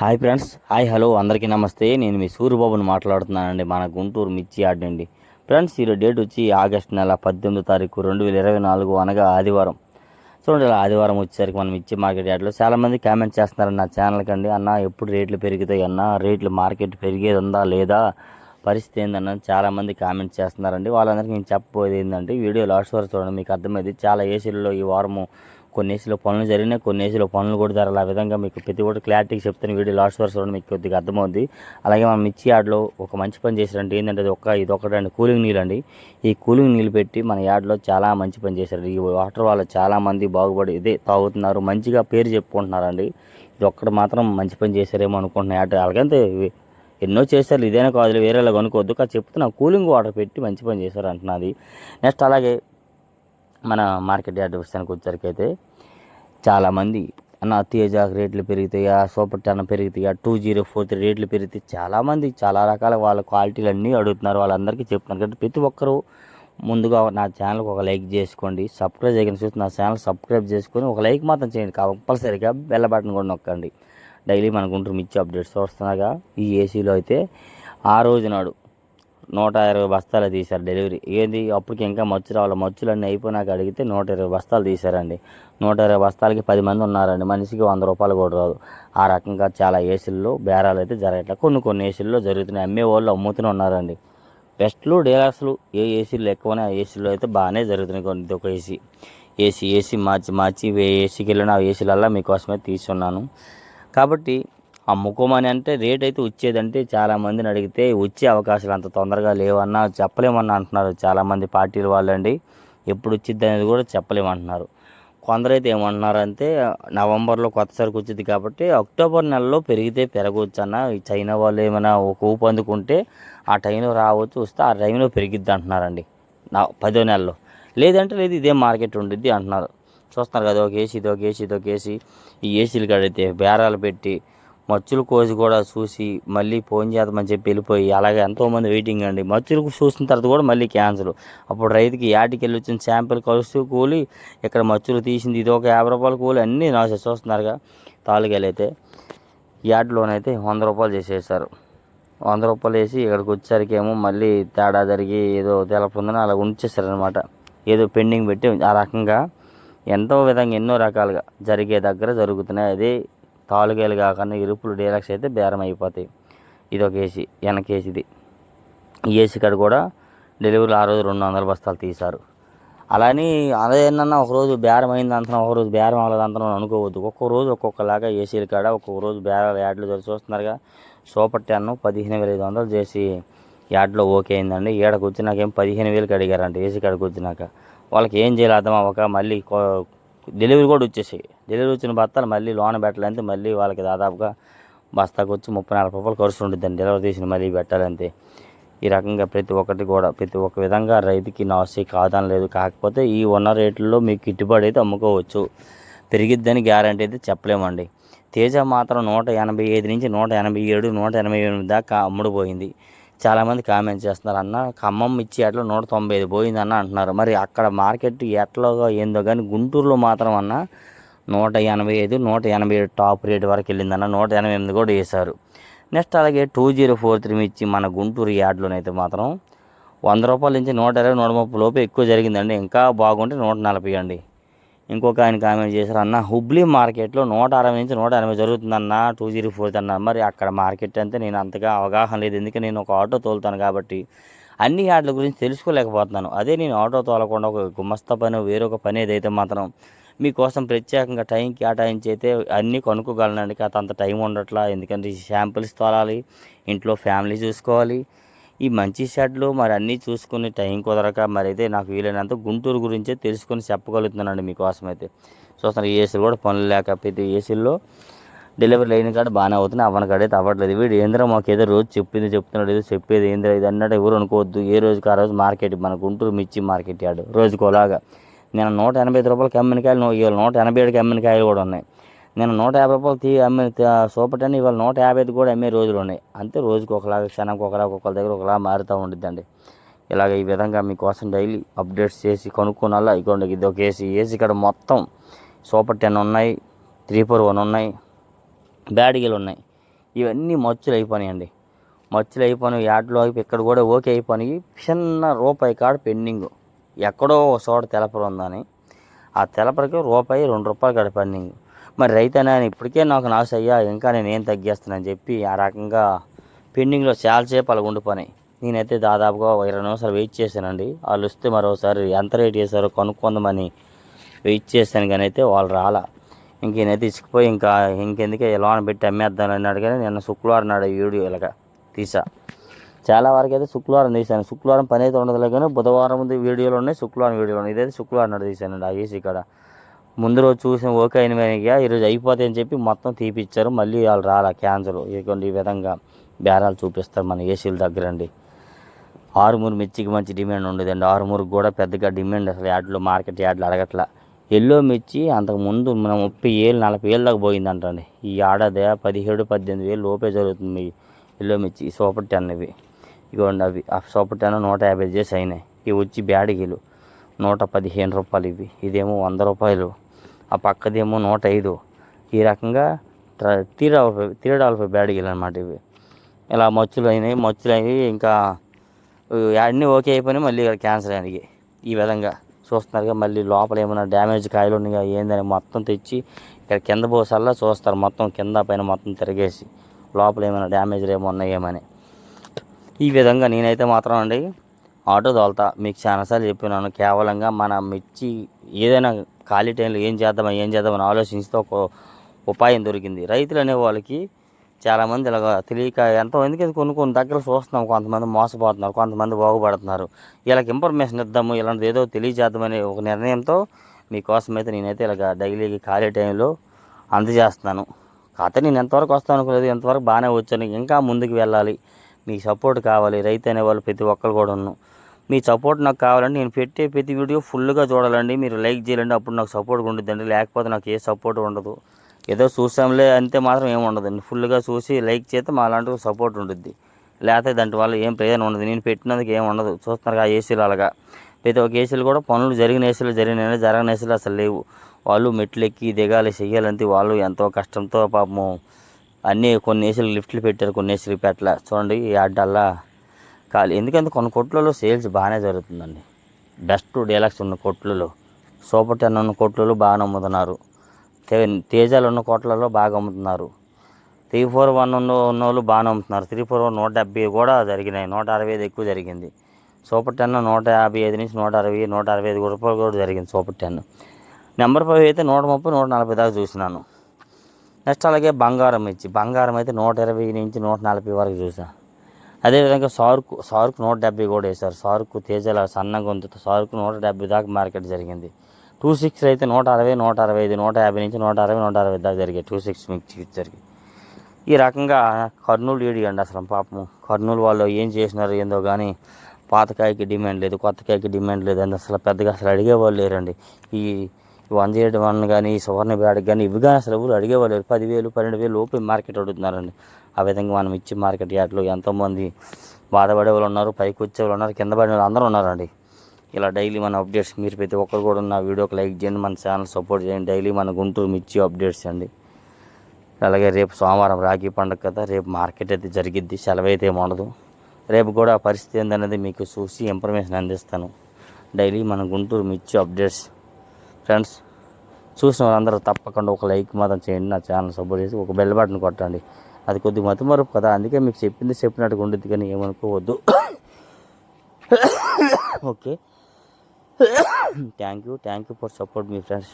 Hi friends hi hello అందరికీ నమస్తే. నేను మీ సూర్యబాబుని మాట్లాడుతున్నానండి. మన గుంటూరు మిర్చి యార్డ్ అండి ఫ్రెండ్స్ ఈరోజు డేట్ వచ్చి ఆగస్ట్ నెల పద్దెనిమిదో తారీఖు రెండు వేల ఇరవై నాలుగు అనగా ఆదివారం. చూడండి ఇలా ఆదివారం వచ్చేసరికి మనం మిర్చి మార్కెట్ యార్డ్లో చాలామంది కామెంట్ చేస్తున్నారు నా ఛానల్కి అండి అన్న ఎప్పుడు రేట్లు పెరుగుతాయి అన్న రేట్లు మార్కెట్ పెరిగేది ఉందా లేదా పరిస్థితి ఏందన్న చాలామంది కామెంట్ చేస్తున్నారండి. వాళ్ళందరికీ నేను చెప్పబోయేది ఏంటంటే వీడియో లాస్ట్ వరకు చూడండి. మీకు అర్థమైంది చాలా ఏసీలలో ఈ వారము కొన్ని ఏసీలో పనులు జరిగినాయి కొన్ని ఏసీలో పనులు కూడా జరగాలి. ఆ విధంగా మీకు ప్రతి ఒక్కటి క్లారిటీగా చెప్తాను వీడియో లాస్ట్ వరకు చూడండి మీకు కొద్దిగా అర్థమవుద్ది. అలాగే మనం మిర్చి యార్డ్లో ఒక మంచి పని చేశారంటే ఏంటంటే ఇది ఒక ఇది ఒకటండి కూలింగ్ నీళ్ళు అండి ఈ కూలింగ్ నీళ్ళు పెట్టి మన యార్డ్లో చాలా మంచి పని చేశారు ఈ వాటర్ వాళ్ళు చాలామంది బాగుపడి ఇదే తాగుతున్నారు. మంచిగా పేరు చెప్పుకుంటున్నారండి. ఇది ఒక్కటి మాత్రం మంచి పని చేశారేమో అనుకుంటున్నాను యాడ్ అలాగంతే ఎన్నో చేశారు. ఇదేనా కాదు వేరేలా కొనుక్కోవద్దు. కానీ చెప్తున్నా కూలింగ్ వాటర్ పెట్టి మంచి పని చేశారు అంటున్నది నెక్స్ట్ అలాగే మన మార్కెట్ యార్డ్ విషయానికి వచ్చేసరికి అయితే చాలామంది అన్న తేజ రేట్లు పెరుగుతాయా సూపర్ టెన్ పెరుగుతాయా టూ జీరో ఫోర్ త్రీ రేట్లు పెరిగితే చాలామంది చాలా రకాల వాళ్ళ క్వాలిటీలు అన్నీ అడుగుతున్నారు. వాళ్ళందరికీ చెప్తున్నారు కాబట్టి ప్రతి ఒక్కరూ ముందుగా నా ఛానల్కి ఒక లైక్ చేసుకోండి సబ్స్క్రైబ్ చేయని చూస్తే నా ఛానల్ సబ్స్క్రైబ్ చేసుకొని ఒక లైక్ మాత్రం చేయండి కంపల్సరీగా బెల్ల బటన్ కూడా నొక్కండి. డైలీ మన గుంటూరు మిర్చి అప్డేట్స్ వస్తున్నాగా ఈ ఏసీలో అయితే ఆ రోజు నాడు నూట ఇరవై బస్తాలు తీశారు డెలివరీ. ఏంది? అప్పటికి ఇంకా మచ్చు రావాలి. మచ్చులన్నీ అయిపోయినాక అడిగితే నూట ఇరవై బస్తాలు తీశారండి. నూట ఇరవై బస్తాలకి పది మంది ఉన్నారండి. మనిషికి వంద రూపాయలు కూడా రాదు. ఆ రకంగా చాలా ఏసీల్లో బేరాలు అయితే జరగట్లేదు కొన్ని కొన్ని ఏసీల్లో జరుగుతున్నాయి. అమ్మే వాళ్ళు అమ్ముతూనే ఉన్నారండి. బెస్ట్లు డీలర్స్లు ఏ ఏసీలు ఎక్కువనే ఆ ఏసీలో అయితే బాగానే జరుగుతున్నాయి కొన్ని. ఒక ఏసీ. ఏసీ ఏసీ మార్చి మార్చి ఏ ఏసీకి వెళ్ళిన ఆ ఏసీలల్లా మీకోసమే తీసుకున్నాను కాబట్టి అమ్ముకోమని అంటే రేట్ అయితే వచ్చేదంటే చాలామందిని అడిగితే వచ్చే అవకాశాలు అంత తొందరగా లేవన్నా చెప్పలేమన్నా అంటున్నారు చాలామంది పార్టీల వాళ్ళండి. ఎప్పుడు వచ్చింది అనేది కూడా చెప్పలేమంటున్నారు. కొందరైతే ఏమంటున్నారంటే నవంబర్లో కొత్త సరుకు వచ్చింది కాబట్టి అక్టోబర్ నెలలో పెరిగితే పెరగవచ్చు అన్న ఈ చైనా వాళ్ళు ఏమైనా ఒక ఊపు అందుకుంటే ఆ టైంలో రావచ్చు వస్తే ఆ టైంలో పెరిగిద్ది అంటున్నారండి. నా పదో నెలలో. లేదంటే లేదు ఇదే మార్కెట్ ఉండిద్ది అంటున్నారు. చూస్తున్నారు కదా ఒక ఏసీ ఇది ఒక ఏసీ ఇది ఒక ఏసీ. ఈ ఏసీలు కడితే బేరాలు పెట్టి మచ్చులు కోసి కూడా చూసి మళ్ళీ ఫోన్ చేద్దామని చెప్పి వెళ్ళిపోయి అలాగే ఎంతోమంది వెయిటింగ్ అండి. మచ్చులు చూసిన తర్వాత కూడా మళ్ళీ క్యాన్సిల్ అప్పుడు రైతుకి యాటికి వెళ్ళి వచ్చిన శాంపిల్ కలుస్తూ కూలి ఇక్కడ మచ్చులు తీసింది ఇది ఒక యాభై రూపాయలు కూలి అన్నీ నాశ చూస్తున్నారుగా తాలుగాలు అయితే. వంద రూపాయలు చేసేసారు. వంద రూపాయలు వేసి ఇక్కడికి వచ్చేసరికి ఏమో మళ్ళీ తేడా జరిగి ఏదో తెలపొందని అలా ఉంచేస్తారనమాట ఏదో పెండింగ్ పెట్టి ఆ రకంగా ఎంతో విధంగా ఎన్నో రకాలుగా జరిగే దగ్గర జరుగుతున్నాయి. అదే తాలుగేలు కాకుండా ఇరుపులు డీలక్స్ అయితే బేరం అయిపోతాయి. ఇది ఒక ఏసీ వెనక ఏసీది. ఈ ఏసీ కాడ కూడా డెలివరీలు ఆ రోజు రెండు వందల బస్తాలు తీశారు. అలానే అదే ఏంటన్నా ఒకరోజు బేరం అయింది అంతనా ఒకరోజు బేరం అవ్వలేదు అంటున్నాం అనుకోవద్దు. ఒక్కొక్క రోజు ఒక్కొక్కలాగా ఏసీల కాడ ఒక్కొక్క రోజు బేరాలు యాడ్లు జరి చూస్తున్నారుగా. సూపర్ టెన్ పదిహేను వేల ఐదు వందలు చేసి యాడ్లో ఓకే అయిందండి. ఏడకు వచ్చినాక ఏం పదిహేను వేలకి అడిగారంట ఏసీ కాడికి వచ్చినాక వాళ్ళకి ఏం చేయాలి అర్థం అవ్వక మళ్ళీ డెలివరీ కూడా వచ్చేసాయి. డెలివరీ వచ్చిన బస్తాలు మళ్ళీ లోన పెట్టాలంటే మళ్ళీ వాళ్ళకి దాదాపుగా బస్తాకు వచ్చి ముప్పై నలభై రూపాయలు ఖర్చు ఉంటుందండి డెలివరీ తీసిన మళ్ళీ పెట్టాలంటే ఈ రకంగా ప్రతి ఒక్కటి కూడా ప్రతి ఒక్క విధంగా రైతుకి నాసి కాదని లేదు కాకపోతే ఈ ఉన్న రేట్లలో మీకు గిట్టుబాటు అయితే అమ్ముకోవచ్చు. పెరిగిద్దని గ్యారంటీ అయితే చెప్పలేమండి. తేజ మాత్రం నూట ఎనభై ఐదు నుంచి నూట ఎనభై ఏడు నూట ఎనభై ఎనిమిది దాకా అమ్ముడుపోయింది. చాలామంది కామెంట్ చేస్తున్నారు అన్న ఖమ్మం ఇచ్చి ఎట్లా నూట తొంభై ఐదు పోయింది అన్న అంటున్నారు. మరి అక్కడ మార్కెట్ ఎట్లాగో ఏందో కానీ గుంటూరులో మాత్రం అన్న నూట ఎనభై ఐదు నూట ఎనభై ఏడు టాప్ రేట్ వరకు వెళ్ళిందన్న నూట ఎనభై ఎనిమిది కూడా వేశారు. నెక్స్ట్ అలాగే టూ జీరో ఫోర్ త్రీ ఇచ్చి మన గుంటూరు యార్డ్లోనైతే మాత్రం వంద రూపాయల నుంచి నూట ఇరవై నూట ముప్పై లోపు ఎక్కువ జరిగిందండి. ఇంకా బాగుంటే నూట నలభై అండి. ఇంకొక ఆయన కామెంట్ చేశారు అన్న హుబ్లీ మార్కెట్లో నూట అరవై నుంచి నూట ఎనభై జరుగుతుందన్న టూ జీరో ఫోర్ అన్న. మరి అక్కడ మార్కెట్ అంతే నేను అంతగా అవగాహన లేదు. ఎందుకంటే నేను ఒక ఆటో తోలుతాను కాబట్టి అన్ని యాడ్ల గురించి తెలుసుకోలేకపోతున్నాను. అదే నేను ఆటో తోలకుండా ఒక గుమస్తా పని వేరొక పని ఏదైతే మాత్రం మీకోసం ప్రత్యేకంగా టైం కేటాయించి అయితే అన్నీ కొనుక్కోగలనండి. కాదు అంత టైం ఉండట్లా. ఎందుకంటే శాంపిల్స్ తోలాలి ఇంట్లో ఫ్యామిలీ చూసుకోవాలి ఈ మంచి షెడ్లు మరి అన్నీ చూసుకుని టైం కుదరక మరి అయితే నాకు వీలైనంత గుంటూరు గురించే తెలుసుకొని చెప్పగలుగుతున్నానండి మీకోసం అయితే చూస్తున్నారు ఈ ఏసీలు కూడా పనులు లేకపోతే ప్రతి ఏసీల్లో డెలివరీ అయిన కాడ బాగానే అవుతుంది అవ్వని కాడైతే అయితే అవ్వట్లేదు. వీడు ఏంద్రా మాకు ఏదో రోజు చెప్పింది చెప్తున్నాడు ఏదో చెప్పేది ఏంద్రా ఇది అన్నట్టు ఎవరు అనుకోవద్దు. ఏ రోజుకి ఆ రోజు మార్కెట్ మన గుంటూరు మిర్చి మార్కెట్ యాడు రోజుకోలాగా. నేను నూట ఎనభై ఐదు రూపాయలకి కమ్మినికాయలు నూ- ఇవాళ నూట ఎనభై ఏడుకి కమ్మినికాయలు కూడా ఉన్నాయి. నేను నూట యాభై రూపాయలు తీ అమ్మి సూపర్ టెన్ ఇవాళ నూట యాభై ఐదు కూడా అమ్మే రోజులు ఉన్నాయి. అంతే రోజుకి ఒకలాగా క్షణంకి ఒకలా ఒకళ్ళ దగ్గర ఒకలా మారుతూ ఉండిద్దండి. ఇలాగ ఈ విధంగా మీకోసం డైలీ అప్డేట్స్ చేసి కొనుక్కోనాలా ఇదిగోండి ఇది ఒక ఏసీ. ఏసీ ఇక్కడ మొత్తం సూపర్ టెన్ ఉన్నాయి త్రీ ఫోర్ వన్ ఉన్నాయి బ్యాడ్గీలు ఉన్నాయి. ఇవన్నీ మచ్చులు అయిపోయినాయండి. మచ్చులు అయిపోయినాయి యాడ్లో ఇక్కడ కూడా ఓకే అయిపోయినాయి. చిన్న రూపాయి కాడ పెండింగ్. ఎక్కడో ఒక చోట తెలపరు ఉందని. ఆ తెలపరికి రూపాయి రెండు రూపాయలు కాడ పెండింగ్. మరి రైతు ఇప్పటికే నాకు నాశ అయ్యా ఇంకా నేను ఏం తగ్గేస్తానని చెప్పి ఆ రకంగా పెండింగ్లో చాలాసేపు అలా ఉండిపోయినాయి నేనైతే దాదాపుగా ఇరవై నిమిషాలు వెయిట్ చేశానండి. వాళ్ళు వస్తే మరోసారి ఎంత రేట్ చేశారో కనుక్కుందామని వెయిట్ చేశాను కానీ అయితే వాళ్ళు రాలా. ఇంకేనైతే ఇసుకుపోయి ఇంకా ఇంకెందుకే లోన పెట్టి అమ్మేద్దాం అన్నాడు కానీ నిన్న శుక్రవారం నాడు ఈ వీడియో ఇలాగ తీసా. చాలా వరకు అయితే శుక్రవారం తీశాను. శుక్రవారం పని అయితే ఉండదులే కానీ బుధవారం ముందు వీడియోలు ఉన్నాయి శుక్రవారం వీడియోలు ఉన్నాయి. ఇదైతే శుక్రవారం నాడు తీశానండి ఆ ఏసీ కాడ. ముందు రోజు చూసిన ఓకే అయినగా ఈరోజు అయిపోతాయి అని చెప్పి మొత్తం తీపిచ్చారు. మళ్ళీ వాళ్ళు రాలా క్యాన్సర్. ఇదిగోండి ఈ విధంగా బేరాలు చూపిస్తారు మన ఏసీల దగ్గర అండి. ఆరుమూరు మిర్చికి మంచి డిమాండ్ ఉండేదండి. ఆరుమూరుకు కూడా పెద్దగా డిమాండ్ అసలు యాడ్లో మార్కెట్ యాడ్లు అడగట్లా. ఎల్లో మిర్చి అంతకుముందు మనం ముప్పై ఏళ్ళు నలభై ఏళ్ళ దాకా పోయిందంటండి. ఈ ఏడాది పదిహేడు పద్దెనిమిది వేలు లోపే జరుగుతుంది ఎల్లో మిర్చి సూపర్ టెన్ ఇవి. ఇగోండి అవి. ఆ సూపర్ టెన్ నూట యాభై చేసి అయినాయి. ఇవి వచ్చి బ్యాడిగీలు నూట పదిహేను రూపాయలు ఇవి. ఇదేమో వంద రూపాయలు. ఆ పక్కదేమో నూట ఐదు. ఈ రకంగా త్రీ డాలర్ త్రీ డాలర్ బ్యాడిగీలు అనమాట ఇవి. ఇలా మచ్చులు అయినాయి మచ్చులు అయినాయి ఇంకా అన్నీ ఓకే అయిపోయినాయి మళ్ళీ ఇక్కడ క్యాన్సర్ అయినాయి ఈ విధంగా చూస్తున్నారుగా మళ్ళీ లోపల ఏమైనా డ్యామేజ్ కాయలు ఉన్నాయా ఏందని మొత్తం తెచ్చి ఇక్కడ కింద పోసల్లా చూస్తారు మొత్తం కింద పైన మొత్తం తిరిగేసి. లోపల ఏమైనా డ్యామేజ్లు ఏమో ఉన్నాయేమని ఈ విధంగా నేనైతే మాత్రం అండి ఆటో తోలుతా. మీకు చాలాసార్లు చెప్పినాను కేవలంగా మన మిర్చి ఏదైనా ఖాళీ టైంలో ఏం చేద్దామా ఏం చేద్దామని ఆలోచిస్తే ఒక ఉపాయం దొరికింది. రైతులు అనే వాళ్ళకి చాలామంది ఇలాగ తెలియక ఎంతమందికి అది కొన్ని కొన్ని దగ్గర చూస్తున్నాం కొంతమంది మోసపోతున్నారు కొంతమంది బాగుపడుతున్నారు. వీళ్ళకి ఇన్ఫర్మేషన్ ఇద్దాము ఇలాంటిది ఏదో తెలియజేద్దామనే ఒక నిర్ణయంతో మీకోసం అయితే నేనైతే ఇలాగ డైలీ ఖాళీ టైంలో అందజేస్తున్నాను. కాకపోతే నేను ఎంతవరకు వస్తాను అనుకోలేదు ఎంతవరకు బాగానే వచ్చాను ఇంకా ముందుకు వెళ్ళాలి. మీ సపోర్ట్ కావాలి రైతు అనేవాళ్ళు ప్రతి ఒక్కరు కూడా ఉన్నాను మీ సపోర్ట్ నాకు కావాలంటే నేను పెట్టే ప్రతి వీడియో ఫుల్గా చూడాలండి. మీరు లైక్ చేయాలండి అప్పుడు నాకు సపోర్ట్ ఉండదండి లేకపోతే నాకు ఏ సపోర్ట్ ఉండదు. ఏదో చూసాంలే అంతే మాత్రం ఏమి ఉండదండి. ఫుల్గా చూసి లైక్ చేస్తే మా లాంటి సపోర్ట్ ఉంటుంది లేకపోతే దాంట్ వల్ల ఏం ప్రయోజనం ఉండదు. నేను పెట్టినందుకు ఏం ఉండదు. చూస్తున్నారు ఆ ఏసీలు అలాగా. ప్రతి ఒక్క ఏసీలు కూడా పనులు జరిగిన ఏసీలు జరిగిన జరగని ఏసీలు అసలు లేవు. వాళ్ళు మెట్లు ఎక్కి దిగాలి చెయ్యాలంటే వాళ్ళు ఎంతో కష్టంతో పాపము అన్నీ కొన్ని ఏసీలు లిఫ్ట్లు పెట్టారు. కొన్ని ఏసీలు పెట్టలే. చూడండి ఈ అడ్డల్లా ఖాళీ. ఎందుకంటే కొన్ని కొట్లలో సేల్స్ బాగానే జరుగుతుందండి. బెస్ట్ డీలక్స్ ఉన్న కొట్లలో సూపర్ టెన్ ఉన్న కొట్లలో బాగా అమ్ముతున్నారు తే- తేజాలు ఉన్న కోట్లలో బాగా అమ్ముతున్నారు. త్రీ ఫోర్ వన్ ఉన్న ఉన్న వాళ్ళు బాగానే అమ్ముతున్నారు త్రీ ఫోర్ వన్ నూట డెబ్బై కూడా జరిగినాయి. నూట అరవై ఐదు ఎక్కువ జరిగింది. సూపర్ టెన్ నూట యాభై ఐదు నుంచి నూట అరవై నూట అరవై ఐదు రూపాయలు కూడా జరిగింది సూపర్ టెన్. నెంబర్ ఫైవ్ అయితే నూట ముప్పై నూట నలభై దాకా చూసినాను. నెక్స్ట్ అలాగే బంగారం ఇచ్చి బంగారం అయితే నూట ఇరవై నుంచి నూట నలభై వరకు చూసాను అదేవిధంగా సార్కు సార్కు నూట డెబ్బై కూడా వేశారు. సార్కు తేజల సన్న గొంతుతో సార్కు నూట డెబ్బై దాకా మార్కెట్ జరిగింది. టూ సిక్స్ అయితే నూట అరవై నూట అరవై ఐదు నూట యాభై నుంచి నూట అరవై నూట అరవై దాకా జరిగాయి. టూ సిక్స్ మిక్స్ జరిగాయి ఈ రకంగా కర్నూలు ఏడియండి అసలు పాపం కర్నూలు వాళ్ళు ఏం చేసినారు ఏందో కానీ పాతకాయకి డిమాండ్ లేదు కొత్తకాయకి డిమాండ్ లేదు అని అసలు పెద్దగా అసలు అడిగేవాళ్ళు లేరండి. ఈ వన్ జీరో వన్ కానీ ఈ సువర్ణ బ్యాడ్ కానీ ఇవి కానీ అసలు ఎవరు అడిగేవాళ్ళు పదివేలు పన్నెండు వేలు లోపు మార్కెట్ అడుగుతున్నారండి. ఆ విధంగా మనం ఇచ్చి మార్కెట్ యార్డ్లో ఎంతోమంది బాధపడే వాళ్ళు ఉన్నారు పైకి వచ్చే వాళ్ళు ఉన్నారు కింద పడిన వాళ్ళు అందరూ ఉన్నారండి. ఇలా డైలీ మన అప్డేట్స్ మీరు ప్రతి ఒక్కరు కూడా నా వీడియోకి లైక్ చేయండి మన ఛానల్ సపోర్ట్ చేయండి. డైలీ మన గుంటూరు మిర్చి అప్డేట్స్ అండి. అలాగే రేపు సోమవారం రాఖీ పండుగ కదా రేపు మార్కెట్ అయితే జరిగిద్ది సెలవు అయితే ఉండదు. రేపు కూడా ఆ పరిస్థితి ఏందనేది మీకు చూసి ఇన్ఫర్మేషన్ అందిస్తాను. డైలీ మన గుంటూరు మిర్చి అప్డేట్స్ ఫ్రెండ్స్ చూసిన వాళ్ళందరూ తప్పకుండా ఒక లైక్ మాత్రం చేయండి నా ఛానల్ సపోర్ట్ చేసి ఒక బెల్ బటన్ కొట్టండి. అది కొద్దిగా మతిమరుపు కదా అందుకే మీకు చెప్పింది చెప్పినట్టుగా ఉంటుంది కానీ ఏమనుకోవద్దు. Okay. Thank you thank you for support me friends.